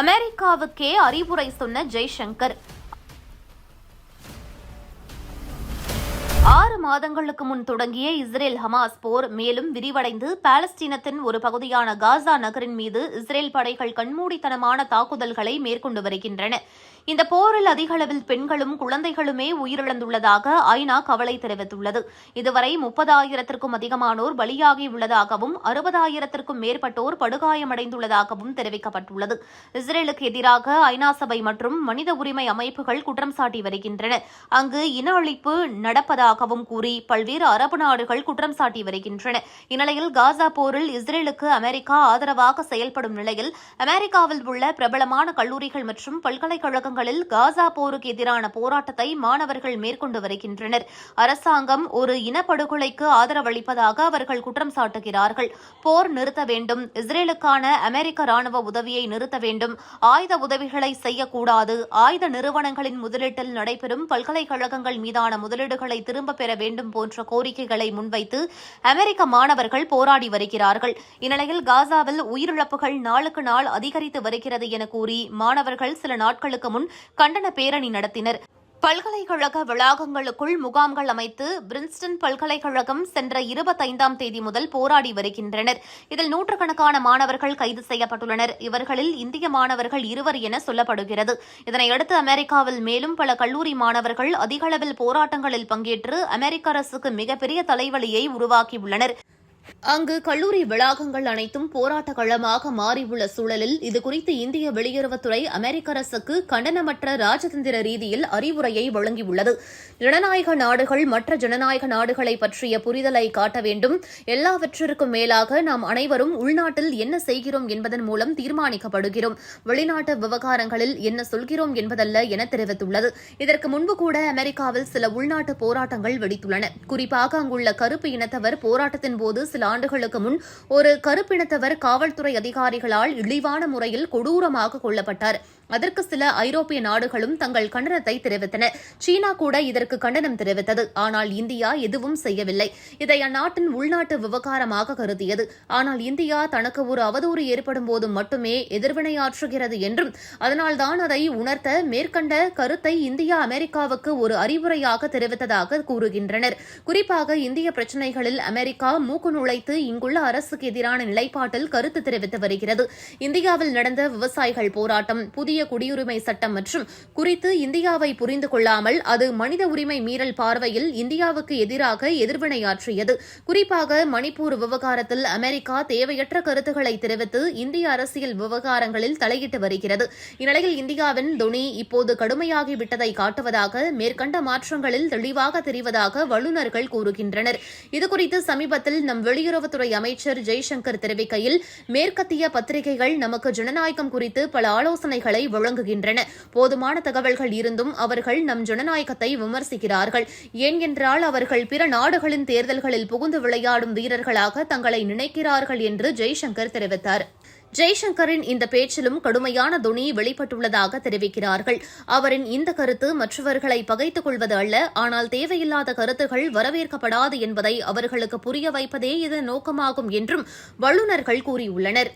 அமெரிக்காவுக்கே அறிவுரை சொன்ன ஜெய்சங்கர். ஆறு மாதங்களுக்கு முன் தொடங்கிய இஸ்ரேல் ஹமாஸ் போர் மேலும் விரிவடைந்து பாலஸ்தீனத்தின் ஒரு பகுதியான காசா நகரின் மீது இஸ்ரேல் படைகள் கண்மூடித்தனமான தாக்குதல்களை மேற்கொண்டு வருகின்றன. இந்த போரில் அதிக அளவில் பெண்களும் குழந்தைகளுமே உயிரிழந்துள்ளதாக ஐநா கவலை தெரிவித்துள்ளது. இதுவரை முப்பதாயிரத்திற்கும் அதிகமானோர் பலியாகியுள்ளதாகவும் அறுபதாயிரத்திற்கும் மேற்பட்டோர் படுகாயமடைந்துள்ளதாகவும் தெரிவிக்கப்பட்டுள்ளது. இஸ்ரேலுக்கு எதிராக ஐநா சபை மற்றும் மனித உரிமை அமைப்புகள் குற்றம் சாட்டி வருகின்றன. அங்கு இன அழிப்பு நடப்பதாகவும் கூறி பல்வேறு அரபு நாடுகள் குற்றம் சாட்டி வருகின்றன. இந்நிலையில் காசா போரில் இஸ்ரேலுக்கு அமெரிக்கா ஆதரவாக செயல்படும் நிலையில் அமெரிக்காவில் உள்ள பிரபலமான கல்லூரிகள் மற்றும் பாடங்களில் காசா போருக்கு எதிரான போராட்டத்தை மாணவர்கள் மேற்கொண்டு வருகின்றனர். அரசாங்கம் ஒரு இனப்படுகொலைக்கு ஆதரவளிப்பதாக அவர்கள் குற்றம் சாட்டுகிறார்கள். போர் நிறுத்த வேண்டும். இஸ்ரேலுக்கான அமெரிக்க ராணுவ உதவியை நிறுத்த வேண்டும். ஆயுத உதவிகளை செய்யக்கூடாது. ஆயுத நிறுவனங்களின் முதலீட்டில் நடைபெறும் பல்கலைக்கழகங்கள் மீதான முதலீடுகளை திரும்பப் பெற வேண்டும் போன்ற கோரிக்கைகளை முன்வைத்து அமெரிக்க மாணவர்கள் போராடி வருகிறார்கள். இந்நிலையில் காசாவில் உயிரிழப்புகள் நாளுக்கு நாள் அதிகரித்து வருகிறது என கூறி மாணவர்கள் சில நாட்களுக்கு முன் முன் கண்டன பேரணி நடத்தினர். பல்கலைக்கழக வளாகங்களுக்குள் முகாம்கள் அமைத்து பிரின்ஸ்டன் பல்கலைக்கழகம் சென்ற இருபத்தைந்தாம் தேதி முதல் போராடி வருகின்றனர். இதில் நூற்றுக்கணக்கான மாணவர்கள் கைது செய்யப்பட்டுள்ளனர். இவர்களில் இந்திய மாணவர்கள் இருவர் என சொல்லப்படுகிறது. இதனையடுத்து அமெரிக்காவில் மேலும் பல கல்லூரி மாணவர்கள் அதிகளவில் போராட்டங்களில் பங்கேற்று அமெரிக்க அரசுக்கு மிகப்பெரிய தலைவலியை உருவாக்கியுள்ளனர். அங்கு கல்லூரி வளாகங்கள் அனைத்தும் போராட்ட களமாக மாறியுள்ள சூழலில் இதுகுறித்து இந்திய வெளியுறவுத்துறை அமெரிக்க அரசுக்கு கண்டனமற்ற ராஜதந்திர ரீதியில் அறிவுரையை வழங்கியுள்ளது. ஜனநாயக நாடுகள் மற்ற ஜனநாயக நாடுகளை பற்றிய புரிதலை காட்ட வேண்டும். எல்லாவற்றிற்கும் மேலாக நாம் அனைவரும் உள்நாட்டில் என்ன செய்கிறோம் என்பதன் மூலம் தீர்மானிக்கப்படுகிறோம். வெளிநாட்டு விவகாரங்களில் என்ன சொல்கிறோம் என்பதல்ல என தெரிவித்துள்ளது. இதற்கு முன்பு கூட அமெரிக்காவில் சில உள்நாட்டு போராட்டங்கள் வெடித்துள்ளன. குறிப்பாக அங்குள்ள கருப்பு இனத்தவர் போராட்டத்தின் போது சில ஆண்டுகளுக்கு முன் ஒரு கருப்பினத்தவர் காவல்துறை அதிகாரிகளால் இழிவான முறையில் கொடூரமாக கொல்லப்பட்டார். அதற்கு சில ஐரோப்பிய நாடுகளும் தங்கள் கண்டனத்தை தெரிவித்தன. சீனா கூட இதற்கு கண்டனம் தெரிவித்தது. ஆனால் இந்தியா எதுவும் செய்யவில்லை. இதை அந்நாட்டின் உள்நாட்டு விவகாரமாக கருதியது. ஆனால் இந்தியா தனக்கு ஒரு அவதூறு ஏற்படும் போது மட்டுமே எதிர்வினையாற்றுகிறது என்றும் அதனால்தான் அதை உணர்த்த மேற்கண்ட கருத்தை இந்தியா அமெரிக்காவுக்கு ஒரு அறிவுரையாக தெரிவித்ததாக கூறுகின்றனர். குறிப்பாக இந்திய பிரச்சினைகளில் அமெரிக்கா மூக்கு நுழைத்து இங்குள்ள அரசுக்கு எதிரான நிலைப்பாட்டில் கருத்து தெரிவித்து வருகிறது. இந்தியாவில் நடந்த விவசாயிகள் போராட்டம் புதிய குடியுரிமை சட்டம் மற்றும் குறித்து இந்தியாவை புரிந்து கொள்ளாமல் அது மனித உரிமை மீறல் பார்வையில் இந்தியாவுக்கு எதிராக எதிர்வினையாற்றியது குறிப்பாக மணிப்பூர் விவகாரத்தில் அமெரிக்கா தேவையற்ற கருத்துக்களை தெரிவித்து இந்திய அரசியல் விவகாரங்களில் தலையிட்டு வருகிறது. இந்நிலையில் இந்தியாவின் துணி இப்போது கடுமையாகிவிட்டதை காட்டுவதாக மேற்கண்ட மாற்றங்களில் தெளிவாக தெரிவதாக வல்லுநர்கள் கூறுகின்றனர். இதுகுறித்து சமீபத்தில் நம் வெளியுறவுத்துறை அமைச்சர் ஜெய்சங்கர் தெரிவிக்கையில் மேற்கத்திய பத்திரிகைகள் நமக்கு ஜனநாயகம் குறித்து பல ஆலோசனைகளை வழங்குகின்றன. போதுமான தகவல்கள் இருந்தும் அவர்கள் நம் ஜனநாயகத்தை விமர்சிக்கிறார்கள். ஏன் என்றால் அவர்கள் பிற நாடுகளின் தேர்தல்களில் புகுந்து விளையாடும் வீரர்களாக தங்களை நினைக்கிறார்கள் என்று ஜெய்சங்கர் தெரிவித்தார். ஜெய்சங்கரின் இந்த பேச்சிலும் கடுமையான துணி வெளிப்பட்டுள்ளதாக தெரிவிக்கிறார்கள். அவரின் இந்த கருத்து மற்றவர்களை பகைத்துக் கொள்வது அல்ல ஆனால் தேவையில்லாத கருத்துகள் வரவேற்கப்படாது என்பதை அவர்களுக்கு புரிய வைப்பதே இதன் நோக்கமாகும் என்றும் வல்லுநர்கள் கூறியுள்ளனர்.